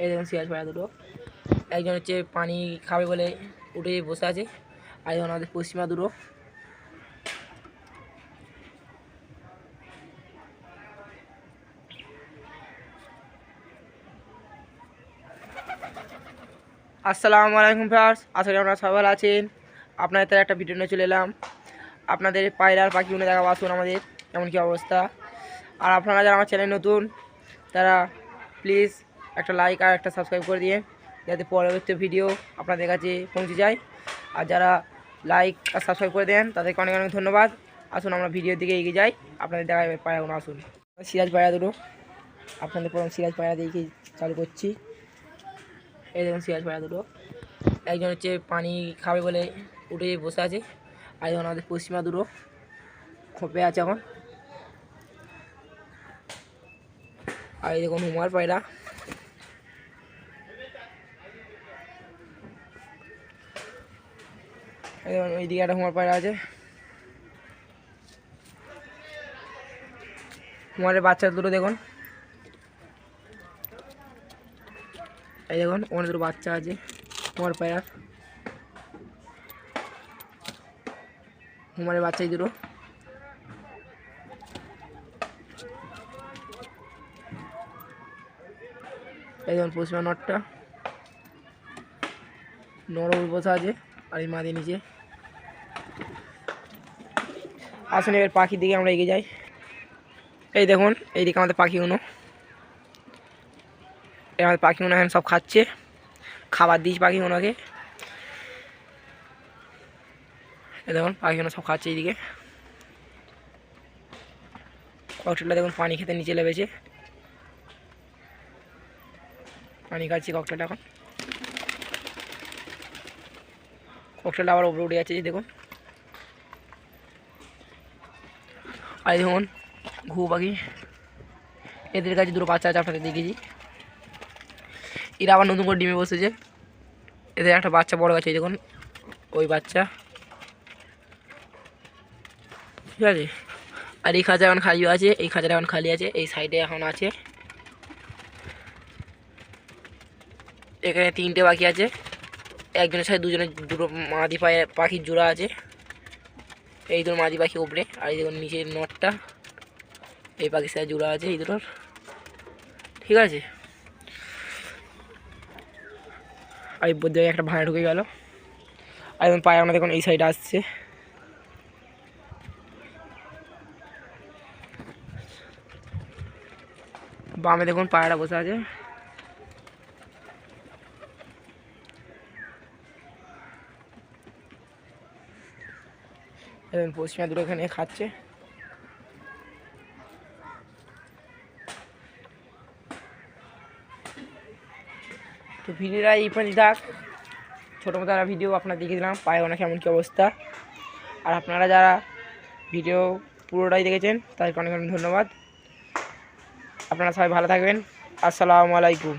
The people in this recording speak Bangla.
এই দেখুন সিরাজ পায়রা দুটো। একজন হচ্ছে পানি খাবে বলে উঠে বসে আছে, আর এখন আমাদের পশ্চিমা দুটো। আসসালামু আলাইকুম ফার্স আশা করি আপনারা সবাই আছেন। আপনাদের তার একটা ভিডিও নিয়ে চলে এলাম। আপনাদের পায়রার পাখি উনে দেখা আসুন আমাদের কেমন কী অবস্থা। আর আপনারা যারা আমার চ্যানেল নতুন, তারা প্লিজ একটা লাইক আর একটা সাবস্ক্রাইব করে দিয়ে যাতে পরবর্তী ভিডিও আপনাদের কাছে পৌঁছে যায়। আর যারা লাইক আর সাবস্ক্রাইব করে দেন, তাদেরকে অনেক অনেক ধন্যবাদ। আসুন আমরা ভিডিওর দিকে এগিয়ে যাই। আপনাদের দেখা পায়রাগুলো আসুন। সিরাজ পায়রা দুটো। আপনাদের প্রথম সিরাজ পায়রা দিয়ে চালু করছি। এই দেখুন সিরাজ পায়রা দুটো। একজন হচ্ছে পানি খাবে বলে উঠে বসে আছে। আর এখন আমাদের পশ্চিমা দুটো। খোপে আছে এখন। আর এই দেখুন হুমার পায়রা। এই দেখুন ওইদিকে একটা হুমার পায়রা আছে। হুমারের বাচ্চা দুটো দেখুন। এই দেখুন ওখানে দুটো বাচ্চা আছে হুমার পায়রার হুমারের বাচ্চা এই দুটো। এই দেখুন, পশ্চিমা নটটা নরম বসা আছে। আর এই মাদি নিচে। আসুন এবার পাখির দিকে আমরা এগিয়ে যাই। এই দেখুন, এইদিকে আমাদের পাখিগুলো এই আমাদের পাখিগুলো এখন সব খাচ্ছে। খাবার দিয়েছি পাখিগুলোকে এই দেখুন পাখিগুলো সব খাচ্ছে এইদিকে। ককটেলটা দেখুন পানি খেতে নিচে লেবেছে। পানি খাচ্ছি ককটেলটা এখন। ককটেলটা আবার উপরে উঠে যাচ্ছে দেখুন। আর দেখুন ঘু পাখি। এদের কাছে দুটো বাচ্চা আছে, আপনাদের দেখেছি এরা আবার নতুন করে ডিমে বসেছে। এদের একটা বাচ্চা বড় গেছে দেখুন। ওই বাচ্চা। ঠিক আছে? আর এই খাঁচা এখন খালি আছে, এই খাঁচাটা এখন খালি আছে, এই সাইডে এখন আছে। এখানে তিনটে পাখি আছে। একজনের সাথে দুজনের দুটো মাদি পায়ে পাখির জোড়া আছে। এই দুটো মাদি পাখি উপরে, আর এই দেখুন নিচের নটটা, এই পাখির সাথে জোড়া আছে এই দুটোর। ঠিক আছে? আর বোধ একটা ভাড়া ঢুকে গেল। আর এখন পায়ে আমরা দেখুন এই সাইডে আসছে। বামে দেখুন পায়রা বসে আছে। এবং পশ্চিমা দুটো এখানে খাচ্ছে। তো ভিডিওটা এই পর্যন্ত থাক ছোটো মতো একটা ভিডিও আপনার দেখে দিলাম, পায়ে অনেক কেমন কী অবস্থা। আর আপনারা যারা ভিডিও পুরোটাই দেখেছেন, তাদেরকে অনেক অনেক ধন্যবাদ। আপনারা সবাই ভালো থাকবেন। আসসালামু আলাইকুম।